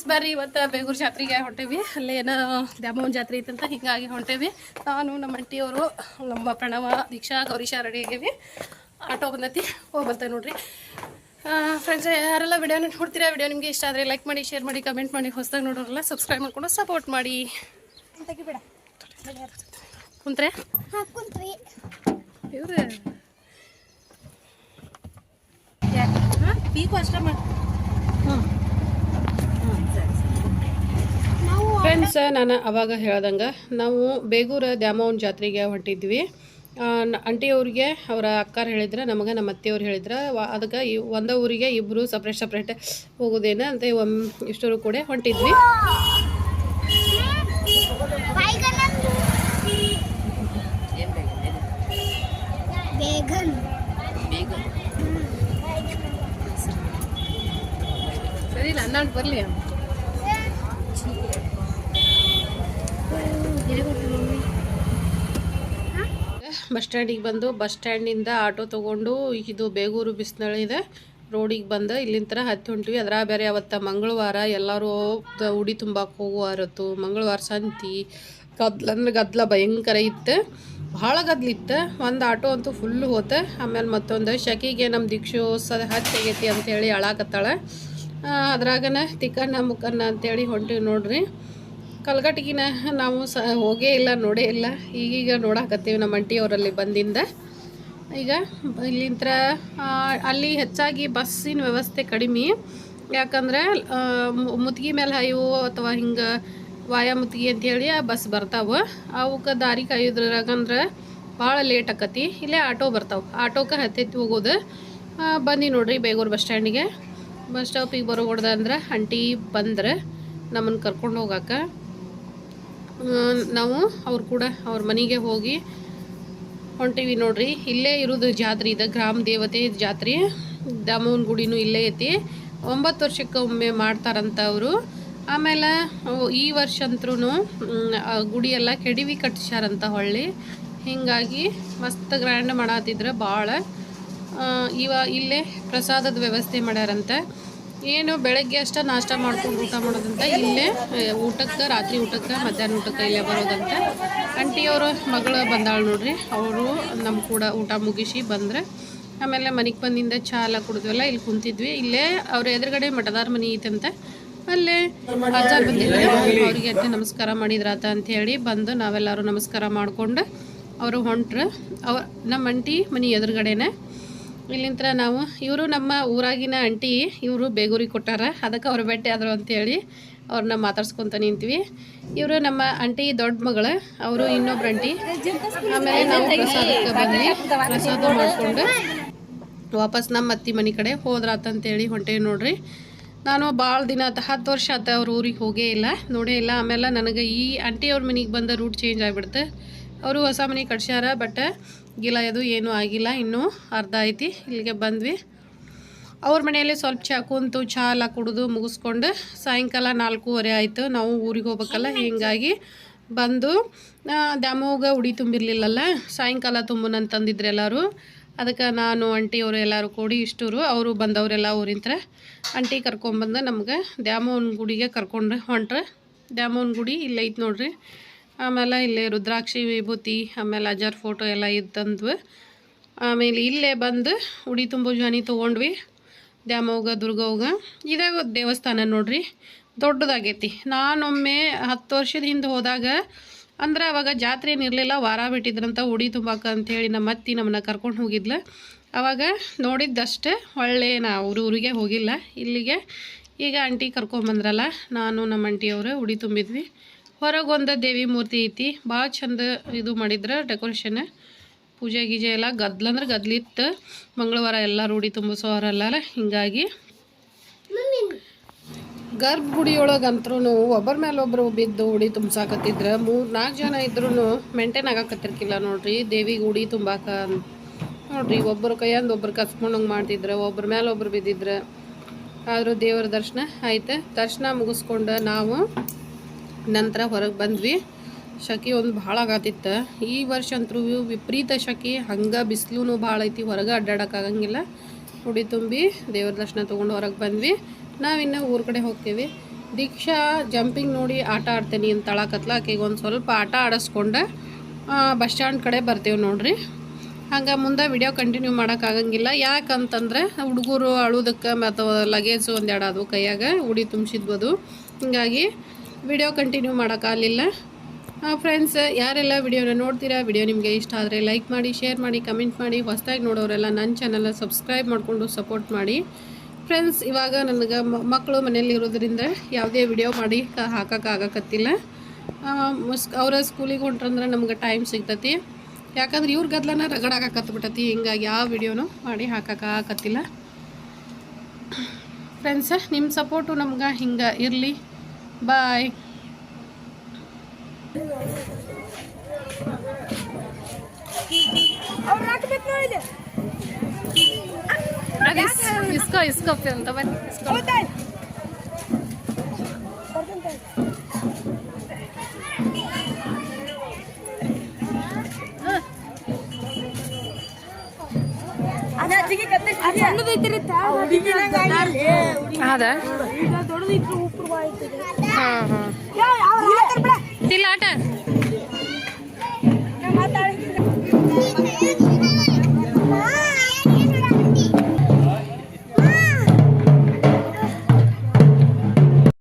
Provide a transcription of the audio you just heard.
Friends ಬರ್ರಿ ಇವತ್ತು ಬೇಗೂರು ಜಾತ್ರೆಗೆ ಹೊಂಟೇವಿ. ಅಲ್ಲಿ ಏನೋ ದ್ಯಾಮವ್ವನ ಜಾತ್ರೆ ಐತಂತ ಹಿಂಗಾಗಿ ಹೊಂಟೇವಿ. ನಾನು ನಮ್ಮ ಅಂಟಿಯವರು ನಮ್ಮ ಪ್ರಣವ ದೀಕ್ಷಾ ಗೌರೀಶಾ ರೆಡಿ ಆಗೇವಿ. ಆಟೋ ಬಂದೈತಿ ಹೋಗ್ಬರ್ತೇವೆ ನೋಡ್ರಿ. ಫ್ರೆಂಡ್ಸ್ ಯಾರೆಲ್ಲ ವಿಡಿಯೋ ನೋಡ್ತೀರಾ ವಿಡಿಯೋ ನಿಮಗೆ ಇಷ್ಟ ಆದರೆ ಲೈಕ್ ಮಾಡಿ ಶೇರ್ ಮಾಡಿ ಕಮೆಂಟ್ ಮಾಡಿ ಹೊಸದಾಗಿ ನೋಡೋರಲ್ಲ ಸಬ್ಸ್ಕ್ರೈಬ್ ಮಾಡ್ಕೊಂಡು ಸಪೋರ್ಟ್ ಮಾಡಿ. ಕುಂತ್ರೆ? ಇವ್ರು ಪೀಕು ಅಷ್ಟೇ ಮಾಡಿ ಹ್ಞೂ ನಾವು ಫ್ರೆಂಡ್ಸ್ ನಾನು ಅವಾಗ ಹೇಳ್ದಂಗೆ ನಾವು ಬೇಗೂರ ದ್ಯಾಮವ್ವನ ಜಾತ್ರೆಗೆ ಹೊಂಟಿದ್ವಿ. ಅಂಟಿಯವ್ರಿಗೆ ಅವರ ಅಕ್ಕಾರ ಹೇಳಿದ್ರೆ ನಮಗೆ ನಮ್ಮ ಅತ್ತೆಯವ್ರು ಹೇಳಿದ್ರೆ ಅದಕ್ಕೆ ಈ ಒಂದೇ ಊರಿಗೆ ಇಬ್ಬರು ಸಪ್ರೇಟ್ ಸಪ್ರೇಟ್ ಹೋಗೋದೇನ ಅಂತ ಒಮ್ ಇಷ್ಟರು ಕೂಡ ಹೊಂಟಿದ್ವಿ. ಸರಿ ನನ್ನ ಬರಲಿ. ಬಸ್ ಸ್ಟ್ಯಾಂಡಿಗೆ ಬಂದು ಬಸ್ ಸ್ಟ್ಯಾಂಡಿಂದ ಆಟೋ ತೊಗೊಂಡು ಇದು ಬೇಗೂರು ಇದೆ. ರೋಡಿಗೆ ಬಂದು ಇಲ್ಲಿಂದ ಹತ್ತಿ ಹೊಂಟಿವಿ. ಅದರ ಬೇರೆ ಅವತ್ತು ಮಂಗಳವಾರ ಎಲ್ಲರೂ ಉಡಿ ತುಂಬಕ್ಕೆ ಹೋಗುವಾರತ್ತು ಮಂಗಳವಾರ ಸಂತಿ, ಗದ್ಲ ಅಂದ್ರೆ ಗದ್ಲ ಭಯಂಕರ ಇತ್ತು. ಭಾಳ ಗದ್ಲಿತ್ತು ಒಂದು ಆಟೋ ಅಂತೂ ಫುಲ್ ಹೋತೆ. ಆಮೇಲೆ ಮತ್ತೊಂದು ಶಕಿಗೆ ನಮ್ಮ ದೀಕ್ಷು ಸ ಹತ್ತಿ ಆಗೈತಿ ಅಂತೇಳಿ ಅಳಾಕತ್ತಾಳೆ. ಅದ್ರಾಗನ ತಿಕ್ಕಣ್ಣ, ಮುಕ್ಕಣ್ಣ ಅಂತೇಳಿ ಹೊಂಟಿವಿ ನೋಡ್ರಿ. ಕಲ್ಗಟ್ಟಿಗಿನ ನಾವು ಸ ಹೋಗೇ ಇಲ್ಲ, ನೋಡೇ ಇಲ್ಲ. ಈಗೀಗ ನೋಡಾಕತ್ತೀವಿ ನಮ್ಮ ಅಂಟಿಯವರಲ್ಲಿ ಬಂದಿಂದ. ಈಗ ಇಲ್ಲಿಂತ್ರ ಅಲ್ಲಿ ಹೆಚ್ಚಾಗಿ ಬಸ್ಸಿನ ವ್ಯವಸ್ಥೆ ಕಡಿಮೆ. ಯಾಕಂದ್ರೆ ಮುತ್ಗಿ ಮೇಲೆ ಹಾಯವು ಅಥವಾ ಹಿಂಗೆ ವಾಯ ಮುತ್ಗಿ ಅಂತೇಳಿ ಆ ಬಸ್ ಬರ್ತಾವೆ. ಅವಕ್ಕೆ ದಾರಿ ಕಾಯೋದ್ರಾಗಂದ್ರೆ ಭಾಳ ಲೇಟ್ ಆಕತಿ ಇಲ್ಲೇ ಆಟೋ ಬರ್ತಾವೆ. ಆಟೋಕ್ಕೆ ಹತ್ತೆತ್ತಿ ಹೋಗೋದು. ಬನ್ನಿ ನೋಡ್ರಿ ಬೇಗೂರು ಬಸ್ ಸ್ಟ್ಯಾಂಡಿಗೆ. ಬಸ್ ಸ್ಟಾಪಿಗೆ ಬರೋ ಅಂದ್ರೆ ಅಂಟಿ ಬಂದ್ರೆ ನಮ್ಮನ್ನು ಕರ್ಕೊಂಡು ಹೋಗಾಕ. ನಾವು ಅವ್ರು ಕೂಡ ಅವ್ರ ಮನೆಗೆ ಹೋಗಿ ಹೊಂಟೀವಿ ನೋಡ್ರಿ. ಇಲ್ಲೇ ಇರೋದು ಜಾತ್ರೆ, ಇದೆ ಗ್ರಾಮ ದೇವತೆ ಜಾತ್ರೆ. ದಾಮವನ ಗುಡಿನೂ ಇಲ್ಲೇ ಐತಿ. ಒಂಬತ್ತು ವರ್ಷಕ್ಕೆ ಒಮ್ಮೆ ಮಾಡ್ತಾರಂತ ಅವರು. ಆಮೇಲೆ ಈ ವರ್ಷ ಅಂತರೂ ಗುಡಿಯೆಲ್ಲ ಕೆಡಿವಿ ಕಟ್ಟಿಸ್ಯಾರಂತ ಹೊಳ್ಳಿ. ಹೀಗಾಗಿ ಮಸ್ತ್ ಗ್ರ್ಯಾಂಡ್ ಮಾಡತ್ತಿದ್ರೆ ಭಾಳ ಇವ ಇಲ್ಲೇ ಪ್ರಸಾದದ ವ್ಯವಸ್ಥೆ ಮಾಡ್ಯಾರಂತೆ. ಏನು ಬೆಳಗ್ಗೆ ಅಷ್ಟೇ ನಾಷ್ಟ ಮಾಡ್ಕೊಂಡು ಊಟ ಮಾಡೋದಂತ ಇಲ್ಲೇ ಊಟಕ್ಕೆ, ರಾತ್ರಿ ಊಟಕ್ಕೆ, ಮಧ್ಯಾಹ್ನ ಊಟಕ್ಕೆ ಇಲ್ಲೇ ಬರೋದಂತೆ. ಆಂಟಿಯವರು, ಮಗಳು ಬಂದಾಳು ನೋಡ್ರಿ, ಅವರು ನಮ್ಮ ಕೂಡ ಊಟ ಮುಗಿಸಿ ಬಂದರೆ, ಆಮೇಲೆ ಮನೆಗೆ ಬಂದಿಂದ ಚಾ ಎಲ್ಲ ಕುಡಿದ್ವಲ್ಲ, ಇಲ್ಲಿ ಕುಂತಿದ್ವಿ. ಇಲ್ಲೇ ಅವ್ರ ಎದುರುಗಡೆ ಮಠದಾರ ಮನೆ ಐತಂತೆ ಅಲ್ಲೇ ಅಜ್ಜಾರ್ ಬಂದಿದ್ರೆ. ಅವ್ರಿಗೆ ಅತ್ತೆ ನಮಸ್ಕಾರ ಮಾಡಿದ್ರಾತ ಅಂತ ಹೇಳಿ ಬಂದು ನಾವೆಲ್ಲರೂ ನಮಸ್ಕಾರ ಮಾಡಿಕೊಂಡು, ಅವರು ಹೊಂಟ್ರು. ಅವ ನಮ್ಮ ಅಂಟಿ ಮನೆ ಎದುರುಗಡೆನೆ. ಇಲ್ಲಿಂತ್ರ ನಾವು, ಇವರು ನಮ್ಮ ಊರಾಗಿನ ಅಂಟಿ ಇವರು ಬೇಗೂರಿಗೆ ಕೊಟ್ಟಾರ. ಅದಕ್ಕೆ ಅವ್ರ ಭೇಟಿ ಆದರು ಅಂತೇಳಿ ಅವ್ರನ್ನ ಮಾತಾಡ್ಸ್ಕೊತ ನಿಂತೀವಿ. ಇವರು ನಮ್ಮ ಅಂಟಿ ದೊಡ್ಡ ಮಗಳು, ಅವರು ಇನ್ನೊಬ್ರು ಅಂಟಿ ಆಮೇಲೆ ನಾವು ಪ್ರಸಾದಕ್ಕೆ ಬಂದ್ವಿ. ಪ್ರಸಾದ ಮಾಡಿಕೊಂಡು ವಾಪಸ್ ನಮ್ಮ ಅತ್ತಿ ಮನೆ ಕಡೆ ಹೋದ್ರಾತಂತೇಳಿ ಹೊಂಟೇವಿ ನೋಡ್ರಿ. ನಾನು ಭಾಳ ದಿನ ಆತ, ಹತ್ತು ವರ್ಷ ಆತ ಅವ್ರ ಊರಿಗೆ ಹೋಗೇ ಇಲ್ಲ. ನೋಡೇ ಇಲ್ಲ. ಆಮೇಲೆ ನನಗೆ ಈ ಆಂಟಿ ಅವ್ರ ಮನೆಗೆ ಬಂದ ರೂಟ್ ಚೇಂಜ್ ಆಗಿಬಿಡ್ತು. ಅವರು ಹೊಸ ಮನೆ ಕಟ್ಸ್ಯಾರ ಬಟ್ ಗಿಲ ಅದು ಏನೂ ಆಗಿಲ್ಲ, ಇನ್ನೂ ಅರ್ಧ ಐತಿ ಇಲ್ಲಿಗೆ ಬಂದ್ವಿ. ಅವ್ರ ಮನೆಯಲ್ಲಿ ಸ್ವಲ್ಪ ಚಾ ಕುಂತು, ಚಾ ಎಲ್ಲ ಕುಡಿದು ಮುಗಿಸ್ಕೊಂಡು ಸಾಯಂಕಾಲ ನಾಲ್ಕೂವರೆ ಆಯಿತು. ನಾವು ಊರಿಗೆ ಹೋಗ್ಬೇಕಲ್ಲ, ಹೀಗಾಗಿ ಬಂದು ದ್ಯಾಮೋಗ ಉಡಿ ತುಂಬಿರಲಿಲ್ಲಲ್ಲ, ಸಾಯಂಕಾಲ ತುಂಬನಂತಂದಿದ್ರು ಎಲ್ಲರೂ. ಅದಕ್ಕೆ ನಾನು, ಆಂಟಿ ಅವರು ಎಲ್ಲರೂ ಕೂಡಿ ಇಷ್ಟೂರು, ಅವರು ಬಂದವರೆಲ್ಲ ಊರಿಂತ್ರ ಆಂಟಿ ಕರ್ಕೊಂಬಂದು ನಮ್ಗೆ ದ್ಯಾಮೋವನ ಗುಡಿಗೆ ಕರ್ಕೊಂಡ್ರೆ ಹೊಂಟ್ರೆ. ದ್ಯಾಮೋವನ ಗುಡಿ ಇಲ್ಲೈತೆ ನೋಡ್ರಿ. ಆಮೇಲೆ ಇಲ್ಲಿ ರುದ್ರಾಕ್ಷಿ ವಿಭೂತಿ, ಆಮೇಲೆ ಅಜರ್ ಫೋಟೋ ಎಲ್ಲ ಇದ್ದಂದ್ವಿ ಆಮೇಲೆ ಇಲ್ಲೇ ಬಂದು ಉಡಿ ತುಂಬೋ ಜನಿ ತೊಗೊಂಡ್ವಿ. ದ್ಯಾಮವ್ಗ, ದುರ್ಗವ್ಗ. ಇದೇ ಒಂದು ದೇವಸ್ಥಾನ ನೋಡ್ರಿ, ದೊಡ್ಡದಾಗೈತಿ. ನಾನೊಮ್ಮೆ ಹತ್ತು ವರ್ಷದ ಹಿಂದೆ ಹೋದಾಗ, ಅಂದ್ರೆ ಅವಾಗ ಜಾತ್ರೆ ಏನಿರಲಿಲ್ಲ ವಾರ ಬಿಟ್ಟಿದ್ರಂತ ಉಡಿ ತುಂಬಾಕ ಅಂತೇಳಿ ನಮ್ಮ ಅತ್ತಿ ನಮ್ಮನ್ನ ಕರ್ಕೊಂಡು ಹೋಗಿದ್ಲು. ಅವಾಗ ನೋಡಿದ್ದಷ್ಟೇ ಒಳ್ಳೆ ನಾ ಊರು, ಊರಿಗೆ ಹೋಗಿಲ್ಲ. ಇಲ್ಲಿಗೆ ಈಗ ಆಂಟಿ ಕರ್ಕೊಂಬಂದ್ರಲ್ಲ ನಾನು ನಮ್ಮ ಆಂಟಿಯವರು ಉಡಿ ತುಂಬಿದ್ವಿ. ಹೊರಗೊಂದು ದೇವಿ ಮೂರ್ತಿ ಐತಿ. ಭಾಳ ಚಂದ ಇದು ಮಾಡಿದ್ರೆ ಡೆಕೋರೇಷನ್ ಪೂಜೆ ಗೀಜೆ ಎಲ್ಲ ಗದ್ಲಂದ್ರೆ ಗದ್ಲಿತ್ತು. ಮಂಗಳವಾರ ಎಲ್ಲ ರೂಢಿ ತುಂಬಿಸೋರಲ್ಲ ಹಿಂಗಾಗಿ ಗರ್ಭಗುಡಿಯೊಳಗಂತ್ರೂ ಒಬ್ಬರ ಮೇಲೆ ಒಬ್ಬರು ಬಿದ್ದು ಉಡಿ ತುಂಬಿಸಾಕತ್ತಿದ್ರೆ. ಮೂರು ನಾಲ್ಕು ಜನ ಇದ್ರೂ ಮೇಂಟೈನ್ ಆಗಾಕತ್ತಿರ್ಕಿಲ್ಲ ನೋಡ್ರಿ. ದೇವಿಗೆ ಉಡಿ ತುಂಬಾಕ ನೋಡ್ರಿ, ಒಬ್ಬರು ಕೈಯಂದು ಒಬ್ರು ಕಸ್ಕೊಂಡಂಗೆ ಮಾಡ್ತಿದ್ರೆ, ಒಬ್ರ ಮೇಲೆ ಒಬ್ರು ಬಿದ್ದಿದ್ರೆ. ಆದರೂ ದೇವರ ದರ್ಶನ ಆಯ್ತು. ದರ್ಶನ ಮುಗಿಸ್ಕೊಂಡು ನಾವು ನಂತರ ಹೊರಗೆ ಬಂದ್ವಿ. ಶಕೆ ಒಂದು ಭಾಳ ಆಗತ್ತಿತ್ತು ಈ ವರ್ಷ ಅಂತೂ ವಿಪರೀತ ಶಕೆ. ಹಂಗೆ ಬಿಸಿಲೂ ಭಾಳ ಐತಿ. ಹೊರಗೆ ಅಡ್ಡಾಡೋಕ್ಕಾಗಂಗಿಲ್ಲ ಉಡಿ ತುಂಬಿ ದೇವ್ರ ದರ್ಶನ ತೊಗೊಂಡು ಹೊರಗೆ ಬಂದ್ವಿ. ನಾವಿನ್ನು ಊರ ಕಡೆ ಹೋಗ್ತೀವಿ. ದೀಕ್ಷಾ, ಜಂಪಿಂಗ್ ನೋಡಿ ಆಟ ಆಡ್ತೇನೆ ಅಂತ ತಳಕತ್ಲ. ಆಕೆಗೆ ಒಂದು ಸ್ವಲ್ಪ ಆಟ ಆಡಿಸ್ಕೊಂಡು ಬಸ್ ಸ್ಟ್ಯಾಂಡ್ ಕಡೆ ಬರ್ತೀವಿ ನೋಡ್ರಿ. ಹಂಗೆ ಮುಂದೆ ವಿಡಿಯೋ ಕಂಟಿನ್ಯೂ ಮಾಡೋಕ್ಕಾಗಂಗಿಲ್ಲ ಯಾಕಂತಂದ್ರೆ ಹುಡುಗರು ಅಳುದಕ್ಕೆ ಮತ್ತು ಲಗೇಜ್ ಒಂದೆರಡು ಅದು ಕೈಯಾಗ. ಉಡಿ ತುಂಬಿಸಿದ್ಬೋದು ಹಿಂಗಾಗಿ ವಿಡಿಯೋ ಕಂಟಿನ್ಯೂ ಮಾಡೋಕ್ಕಾಗಲಿಲ್ಲ ಫ್ರೆಂಡ್ಸ್ ಯಾರೆಲ್ಲ ವಿಡಿಯೋನ ನೋಡ್ತೀರಾ, ವಿಡಿಯೋ ನಿಮಗೆ ಇಷ್ಟ ಆದರೆ ಲೈಕ್ ಮಾಡಿ ಶೇರ್ ಮಾಡಿ ಕಮೆಂಟ್ ಮಾಡಿ, ಹೊಸದಾಗಿ ನೋಡೋರೆಲ್ಲ ನನ್ನ ಚಾನಲ್ನ ಸಬ್ಸ್ಕ್ರೈಬ್ ಮಾಡಿಕೊಂಡು ಸಪೋರ್ಟ್ ಮಾಡಿ. ಫ್ರೆಂಡ್ಸ್ ಇವಾಗ ನನಗೆ ಮಕ್ಕಳು ಮನೇಲಿ ಇರೋದ್ರಿಂದ ಯಾವುದೇ ವಿಡಿಯೋ ಮಾಡಿ ಹಾಕೋಕ್ಕಾಗಕತ್ತಿಲ್ಲ ಅವರ ಸ್ಕೂಲಿಗೆ ಹೊಂಟ್ರಂದ್ರೆ ನಮ್ಗೆ ಟೈಮ್ ಸಿಗ್ತತಿ. ಯಾಕಂದ್ರೆ ಇವ್ರ ಗದ್ಲನ ರಗಡಾಕತ್ಬಿಟ್ಟತಿ ಹಿಂಗಾಗಿ ಯಾವ ವಿಡಿಯೋನು ಮಾಡಿ ಹಾಕೋಕ್ಕಾಗತ್ತಿಲ್ಲ ಫ್ರೆಂಡ್ಸ ನಿಮ್ಮ ಸಪೋರ್ಟು ನಮ್ಗೆ ಹಿಂಗೆ ಇರಲಿ. ಬಾಯ್ ನೋಡಿ ಇಸ್ಕೋ ಇಸ್ಕೋ ಅಂತ ಬನ್ನಿ ಇಸ್ಕೋ. ಹೌದಾ? হ্যাঁ হ্যাঁ